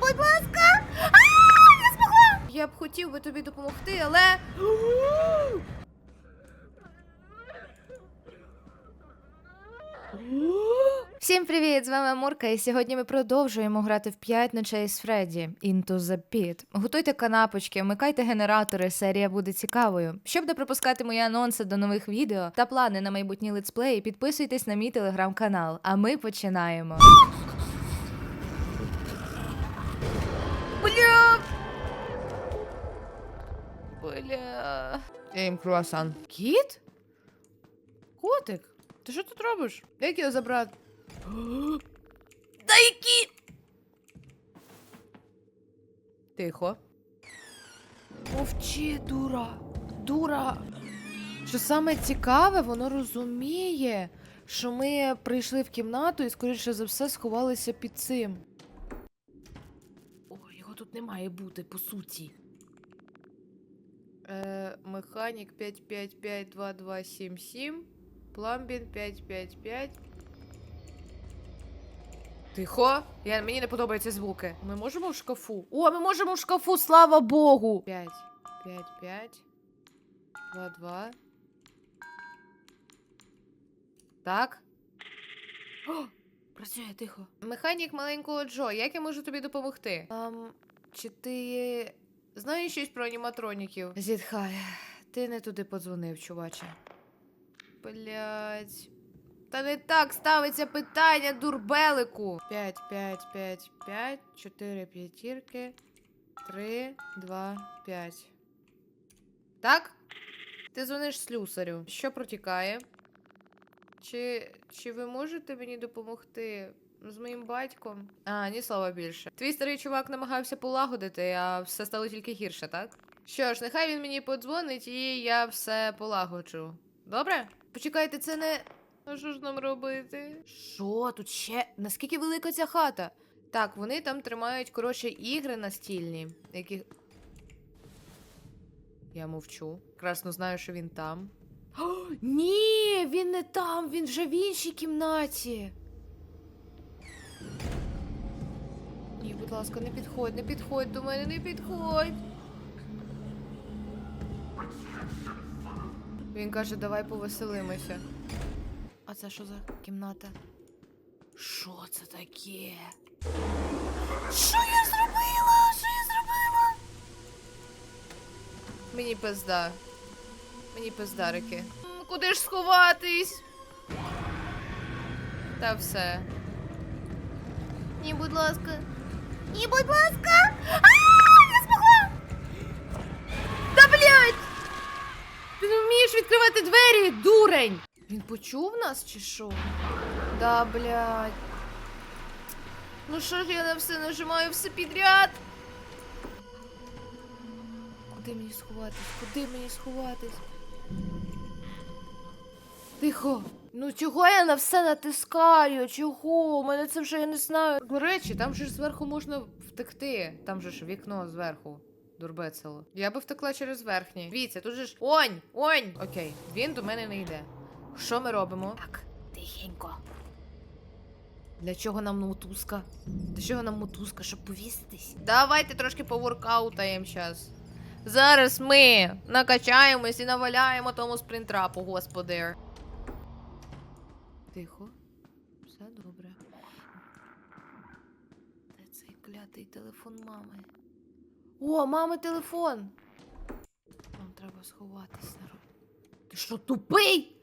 Будь ласка. А, я змогла. Я б хотів би тобі допомогти, але. Всім привіт! З вами Мурка, і сьогодні ми продовжуємо грати в 5 ночей з Фредді Into the Pit. Готуйте канапочки, вмикайте генератори, серія буде цікавою. Щоб не пропускати мої анонси до нових відео та плани на майбутні летсплеї, підписуйтесь на мій телеграм-канал. А ми починаємо. Бля. Я їм круасан. Кіт? Котик? Ти що тут робиш? Як його забрати? Та які? Тихо. Мовчи, дура. Дура. Що саме цікаве, воно розуміє, що ми прийшли в кімнату і, скоріше за все, сховалися під цим. О, його тут не має бути, по суті. Е, механік 5552277. Пламбін 555. Тихо. Я, мені не подобаються звуки. Ми можемо в шкафу? О, ми можемо в шкафу, слава Богу! 5, 5, 5, 2, 2. Так. О, працює тихо. Механік маленького Джо, як я можу тобі допомогти? Ам, чи ти знаєш щось про аніматроніків? Зітхай, ти не туди подзвонив, чуваче. Блять. Та не так ставиться питання, дурбелику. 5, 5, 5, 5, 4 п'ятірки, 3, 2, 5. Так? Ти дзвониш слюсарю. Що протікає? Чи, чи ви можете мені допомогти з моїм батьком? А, ні слова більше. Твій старий чувак намагався полагодити, а все стало тільки гірше, так? Що ж, нехай він мені подзвонить і я все полагоджу. Добре? Почекайте, це не. А що ж нам робити? Що тут ще? Наскільки велика ця хата? Так, вони там тримають, коротше, ігри настільні, які. Я мовчу. Красно знаю, що він там. О, ні, він не там, він вже в іншій кімнаті. Будь ласка, не підходь, не підходь до мене, не підходь. Він каже, давай повеселимося. А це що за кімната? Що це таке? Що я зробила? Що я зробила? Мені пизда. Мені пиздарики. Куди ж сховатись? Та все. Ні, будь ласка. Ні, будь ласка. А, я змогла. Та блядь! Ти не вмієш відкривати двері, дурень! Він почув нас чи що? Да, блядь. Ну що ж я на все нажимаю все підряд? Куди мені сховатись? Куди мені сховатись? Тихо. Ну чого я на все натискаю? Чого? У мене це вже я не знаю. До речі, там же ж зверху можна втекти. Там же ж вікно зверху. Дурбецело. Я би втекла через верхнє. Дивіться, тут же ж. Онь! Онь! Окей, він до мене не йде. Що ми робимо? Так, тихенько. Для чого нам мотузка? Для чого нам мотузка, щоб повіситись? Давайте трошки поворкаутаємо час. Зараз ми накачаємось і наваляємо тому спринтрапу, господи. Тихо. Все добре. Де цей клятий телефон мами? О, мами телефон! Нам треба сховатись народ. Ти що, тупий?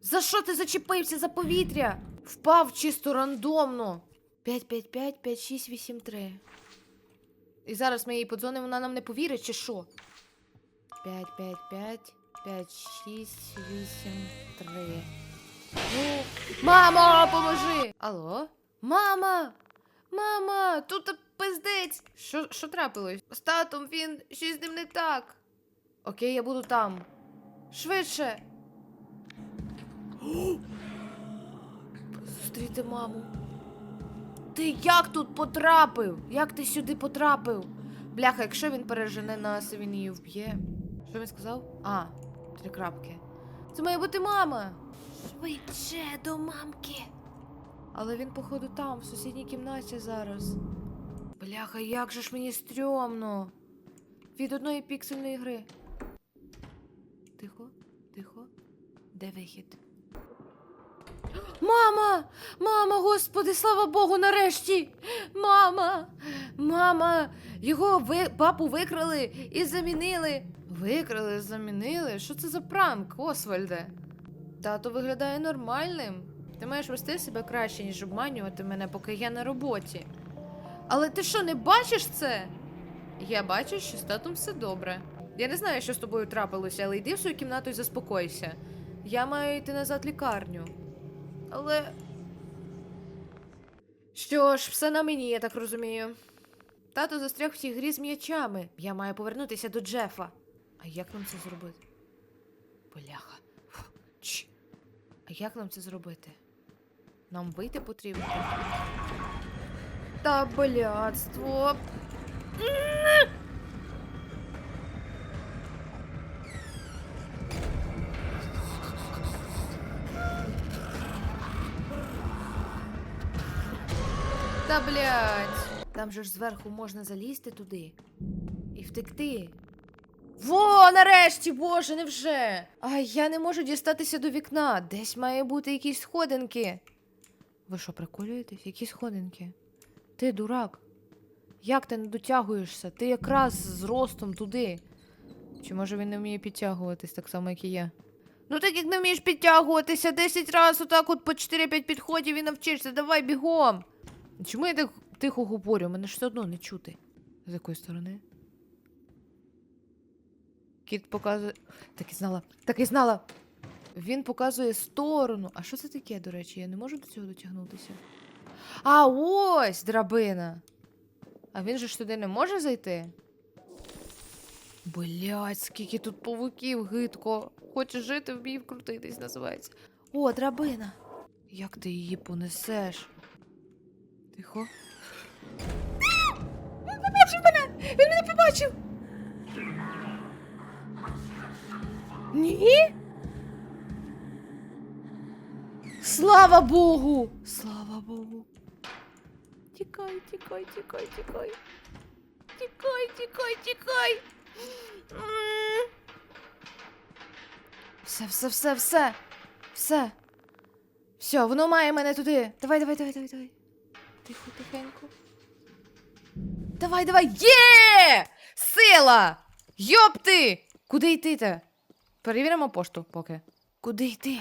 За що ти зачепився за повітря? Впав чисто рандомно. 555 5683. І зараз ми їй подзвонимо, вона нам не повірить, чи що? 555 5683. Мамо, поможи! Алло? Мама! Мама! Тут пиздець! Що, що трапилось? З татом він щось з ним не так. Окей, я буду там. Швидше. Зустріти маму. Ти як тут потрапив? Як ти сюди потрапив? Бляха, якщо він пережене нас, він її вб'є. Що він сказав? А, три крапки. Це має бути мама. Швидше до мамки. Але він, походу, там, в сусідній кімнаті зараз. Бляха, як же ж мені стрьомно. Від одної піксельної гри. Тихо, тихо. Де вихід? Мама! Мама, господи, слава Богу, нарешті! Мама! Мама! Його ви... папу викрали і замінили. Викрали, замінили? Що це за пранк, Освальде? Тато виглядає нормальним. Ти маєш вести себе краще, ніж обманювати мене, поки я на роботі. Але ти що, не бачиш це? Я бачу, що з татом все добре. Я не знаю, що з тобою трапилося, але йди в свою кімнату і заспокойся. Я маю йти назад в лікарню. Але. Що ж, все на мені, я так розумію. Тато застряг в цій грі з м'ячами. Я маю повернутися до Джефа. А як нам це зробити? Бляха. Як нам це зробити? Нам вийти потрібно. Та блядство. Та блядь. Там же ж зверху можна залізти туди і втекти. Во, нарешті, боже, невже? Ай, я не можу дістатися до вікна. Десь має бути якісь сходинки. Ви що, приколюєтесь? Які сходинки? Ти дурак. Як ти не дотягуєшся? Ти якраз з ростом туди. Чи може він не вміє підтягуватись так само, як і я? Ну так як не вмієш підтягуватися 10 разів отак от по 4-5 підходів і навчишся, давай бігом. Чому я так тихо говорю? Мене ж все одно не чути. З якої сторони? Кіт показує. Так і знала, так і знала. Він показує сторону. А що це таке, до речі? Я не можу до цього дотягнутися. А ось драбина. А він же ж туди не може зайти? Блять, скільки тут павуків гидко. Хочеш жити, вмій вкрутитись, називається. О, драбина. Як ти її понесеш? Тихо. Він побачив мене! Він мене побачив! Ні? Слава Богу! Слава Богу! Тікай, тікай, тікай, тікай. Тікай, тікай, тікай. Все, все, все, все. Все. Все, воно має мене туди. Давай, давай, давай, давай, давай. Тихо, тихенько. Давай, давай. Є! Сила! Йопти! Куди йти те? Перевіримо пошту поки. Куди йти?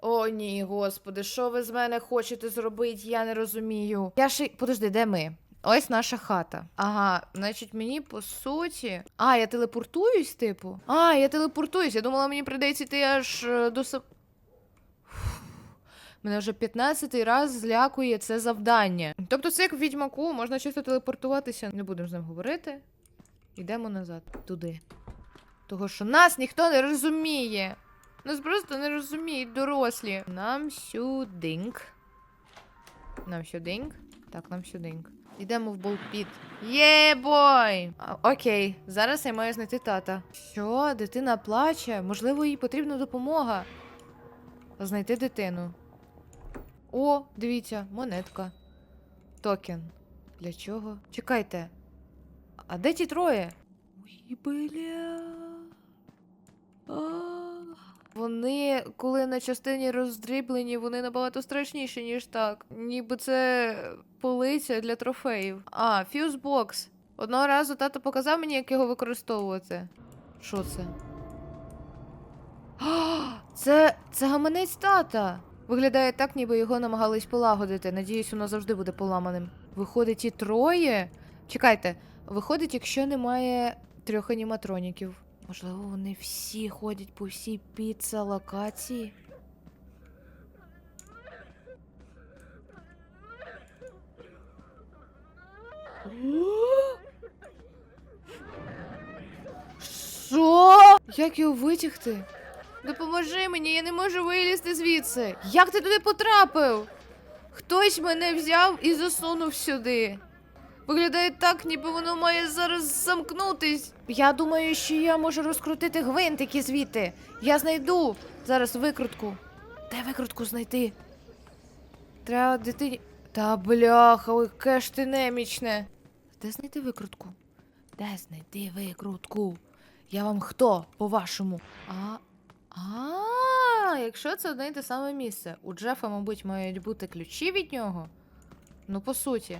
О, ні, господи, що ви з мене хочете зробити? Я не розумію. Я ще. Подожди, де ми? Ось наша хата. Ага, значить, мені по суті. А, я телепортуюсь, типу. А, я телепортуюсь. Я думала, мені прийдеться йти аж е, до сам. Мене вже 15-й раз злякує це завдання. Тобто, це як в відьмаку, можна чисто телепортуватися. Не будемо з ним говорити. Йдемо назад, туди. Того, що нас ніхто не розуміє. Нас просто не розуміють дорослі. Нам сюдинг. Нам сюдинг. Так, нам сюдинг. Йдемо в болпіт. Є! Окей, зараз я маю знайти тата. Що, дитина плаче? Можливо, їй потрібна допомога. Знайти дитину. О, дивіться, монетка. Токен. Для чого? Чекайте. А де ті троє? Ой, бля. Вони, коли на частині роздріблені, вони набагато страшніші, ніж так. Ніби це полиця для трофеїв. А, фьюзбокс. Одного разу тато показав мені, як його використовувати. Що це? А, це, це гаманець тата. Виглядає так, ніби його намагались полагодити. Надіюсь, воно завжди буде поламаним. Виходить, і троє. Чекайте, виходить, якщо немає трьох аніматроніків. Можливо, вони всі ходять по всій піца локації. Що? Як його витягти? Допоможи мені, я не можу вилізти звідси. Як ти туди потрапив? Хтось мене взяв і засунув сюди. Виглядає так, ніби воно має зараз замкнутись. Я думаю, що я можу розкрутити гвинтики звідти. Я знайду зараз викрутку. Де викрутку знайти? Треба дитині. Та бляха, ой, яке ж ти немічне. де знайти викрутку? Де знайти викрутку? Я вам хто, по-вашому? А. А, якщо це одне й те саме місце. У Джефа, мабуть, мають бути ключі від нього. Ну, по суті.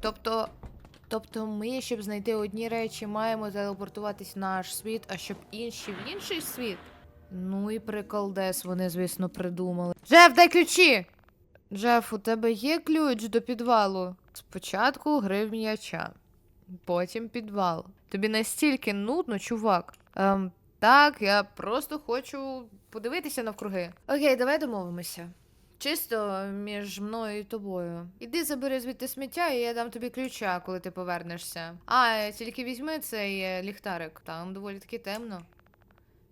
Тобто. Тобто ми, щоб знайти одні речі, маємо телепортуватись в наш світ, а щоб інші в інший світ. Ну і приколдес вони, звісно, придумали. Джеф, дай ключі! Джеф, у тебе є ключ до підвалу? Спочатку гри в м'яча, потім підвал. Тобі настільки нудно, чувак. Ем, так, я просто хочу подивитися навкруги. Окей, давай домовимося. Чисто між мною і тобою. Іди забери звідти сміття, і я дам тобі ключа, коли ти повернешся. А, тільки візьми цей е, ліхтарик. Там доволі таки темно.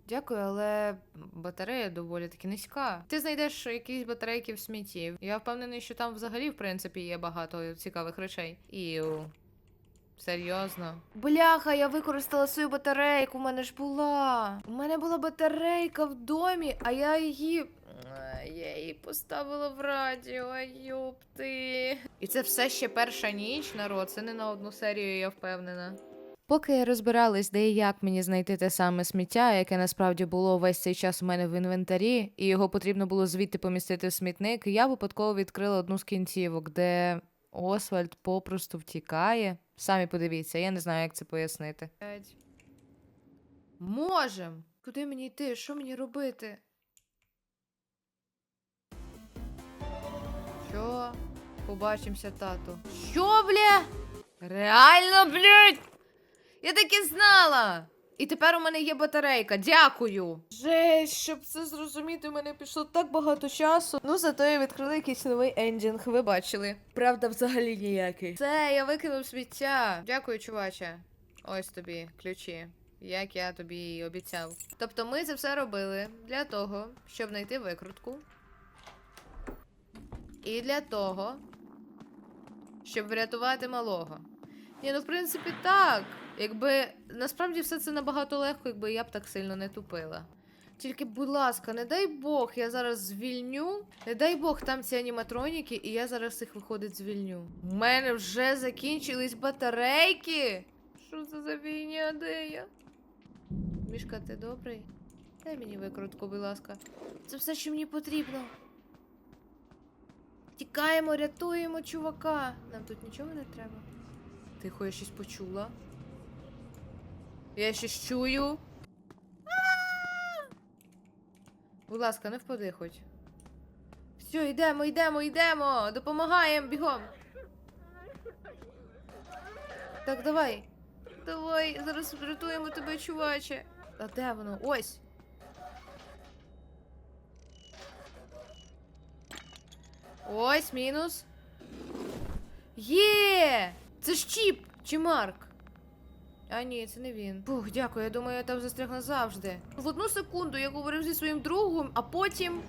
Дякую, але батарея доволі таки низька. Ти знайдеш якісь батарейки в смітті. Я впевнений, що там взагалі, в принципі, є багато цікавих речей. Іу. Серйозно. Бляха, я використала свою батарейку, у мене ж була. У мене була батарейка в домі, а я її. Її поставила в радіо, йопти. І це все ще перша ніч, народ. Це не на одну серію, я впевнена. Поки я розбиралась, де і як мені знайти те саме сміття, яке насправді було весь цей час у мене в інвентарі, і його потрібно було звідти помістити в смітник, я випадково відкрила одну з кінцівок, де Освальд попросту втікає. Самі подивіться, я не знаю, як це пояснити. Можем! Куди мені йти? Що мені робити? Що? Побачимося, тату. Що, бля? Реально, блядь! Я так і знала! І тепер у мене є батарейка, дякую. Жесть, щоб це зрозуміти, у мене пішло так багато часу. Ну, зато я відкрила якийсь новий енджинг, ви бачили. Правда, взагалі ніякий. Це, я викинув сміття. Дякую, чуваче. Ось тобі ключі. Як я тобі і обіцяв. Тобто ми це все робили для того, щоб знайти викрутку. І для того, щоб врятувати малого. Ні, ну в принципі так. Якби насправді все це набагато легко, якби я б так сильно не тупила. Тільки, будь ласка, не дай Бог, я зараз звільню. Не дай Бог, там ці аніматроніки, і я зараз їх виходить звільню. У мене вже закінчились батарейки. Що це за фігня, де я? Мішка, ти добрий? Дай мені викрутку, будь ласка. Це все, що мені потрібно. Тікаємо, рятуємо чувака. Нам тут нічого не треба. Тихо, я щось почула. Я щось чую. Будь ласка, не впади хоч. Все, йдемо, йдемо, йдемо. Допомагаємо, бігом. Так, давай. Давай, зараз врятуємо тебе, чуваче. А де воно? Ось. Ось, мінус. Є! Це ж Чіп чи Марк? А ні, це не він. Фух, дякую, я думаю, я там застряг назавжди. В одну секунду я говорив зі своїм другом, а потім.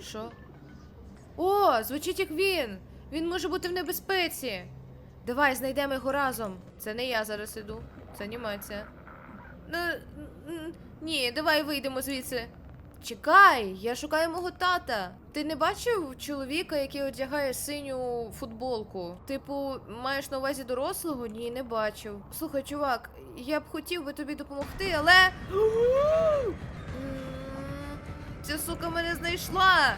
Що? О, звучить як він! Він може бути в небезпеці. Давай знайдемо його разом. Це не я зараз іду. Це анімація. Ні, давай вийдемо звідси. Чекай, я шукаю мого тата. Ти не бачив чоловіка, який одягає синю футболку? Типу, маєш на увазі дорослого? Ні, не бачив. Слухай, чувак, я б хотів би тобі допомогти, але. Ця сука мене знайшла.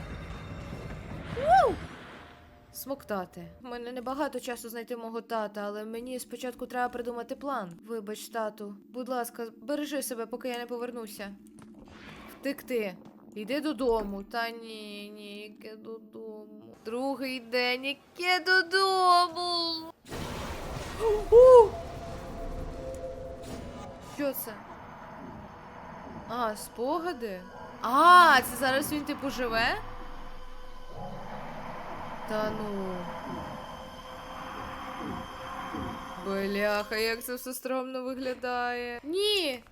Смоктати. У мене небагато часу знайти мого тата, але мені спочатку треба придумати план. Вибач, тату. Будь ласка, бережи себе, поки я не повернуся. Втекти. Йди додому. Та ні, ні, яке додому. Другий день, яке додому. У! Що це? А, спогади? А, це зараз він типу живе? Та ну. Бляха, як це все стромно виглядає. Ні.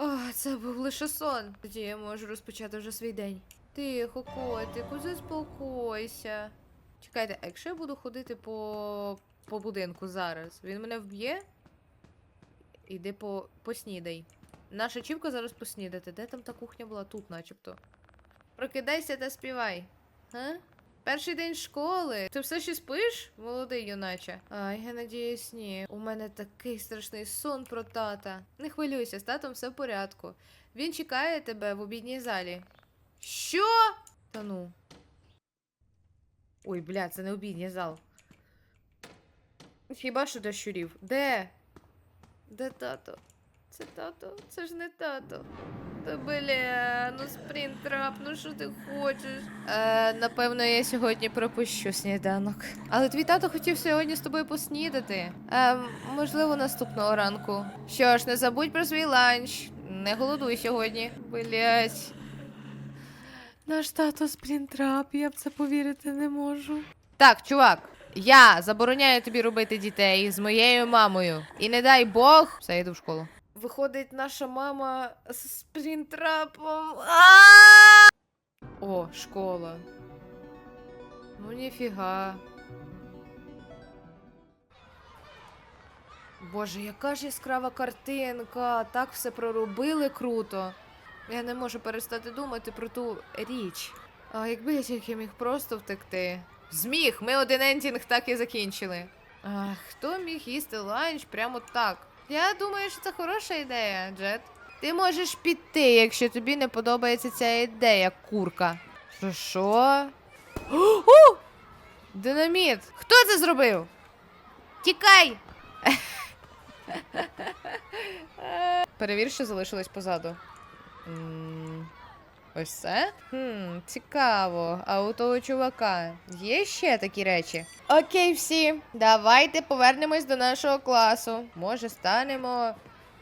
Ах, це був лише сон. Тоді я можу розпочати вже свій день. Тихо, котику, заспокойся. Чекайте, а якщо я буду ходити по, по будинку зараз, він мене вб'є? Іди по... поснідай. Наша чівка зараз поснідати. Де там та кухня була? Тут, начебто. Прокидайся та співай. А? Перший день школи. Ти все ще спиш, молодий юначе? А, я надіюсь, ні. У мене такий страшний сон про тата. Не хвилюйся, з татом все в порядку. Він чекає тебе в обідній залі. Що? Та ну. Ой, бля, це не обідній зал. Хіба що до щурів? Де? Де тато? Це тато? Це ж не тато. Бля, ну спринтрап, ну що ти хочеш? Е, напевно, я сьогодні пропущу сніданок. Але твій тато хотів сьогодні з тобою поснідати. Е, можливо, наступного ранку. Що ж, не забудь про свій ланч. Не голодуй сьогодні. Блять. Наш тато спринтрап, я в це повірити не можу. Так, чувак, я забороняю тобі робити дітей з моєю мамою. І не дай Бог, все, йду в школу. Виходить, наша мама з спринтрапом. А! О, школа. Ну ніфіга. Боже, яка ж яскрава картинка. Так все проробили круто. Я не можу перестати думати про ту річ. А якби я тільки міг просто втекти. Зміг, ми один ентінг так і закінчили. Ах, хто міг їсти ланч прямо так? Я думаю, що це хороша ідея, Джет. Ти можеш піти, якщо тобі не подобається ця ідея, курка. Що що? О! Динаміт! Хто це зробив? Тікай! Перевір, що залишилось позаду. Ось це? Хм, цікаво. А у того чувака є ще такі речі? Окей, всі, давайте повернемось до нашого класу. Може, станемо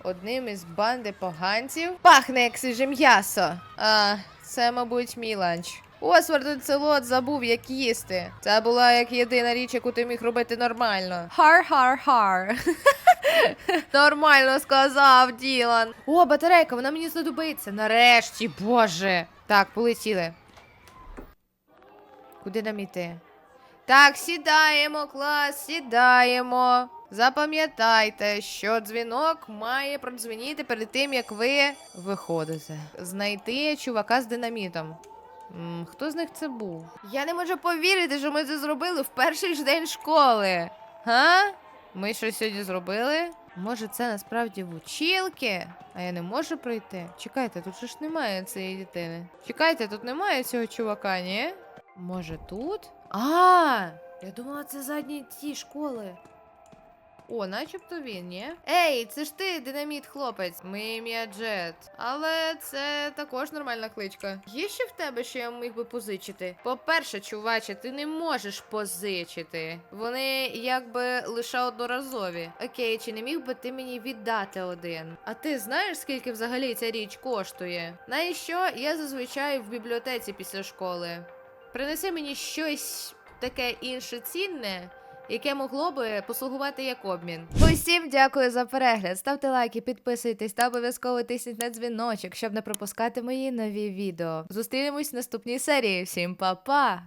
одним із банди поганців. Пахне як свіже м'ясо. А, це, мабуть, мій ланч. Освард Целот забув, як їсти. Це була як єдина річ, яку ти міг робити нормально. Хар-хар-хар. Нормально сказав Ділан. О, батарейка, вона мені знадобиться. Нарешті, боже. Так, полетіли. Куди нам іти? Так, сідаємо, клас, сідаємо. Запам'ятайте, що дзвінок має продзвеніти перед тим, як ви виходите. Знайти чувака з динамітом. Хто з них це був? Я не можу повірити, що ми це зробили в перший ж день школи. Га? Ми щось сьогодні зробили? Може, це насправді вучилки? А я не можу пройти. Чекайте, тут же ж немає цієї дитини. Чекайте, тут немає цього чувака, ні? Може тут? А, я думала, це задні ті школи. О, начебто він, ні? Ей, це ж ти, динаміт хлопець. Ми ім'я Джет. Але це також нормальна кличка. Є ще в тебе, що я міг би позичити? По-перше, чуваче, ти не можеш позичити. Вони якби лише одноразові. Окей, чи не міг би ти мені віддати один? А ти знаєш, скільки взагалі ця річ коштує? Знаєш що? Я зазвичай в бібліотеці після школи. Принеси мені щось таке інше цінне, яке могло би послугувати як обмін. Усім дякую за перегляд. Ставте лайки, підписуйтесь та обов'язково тисніть на дзвіночок, щоб не пропускати мої нові відео. Зустрінемось в наступній серії. Всім па-па!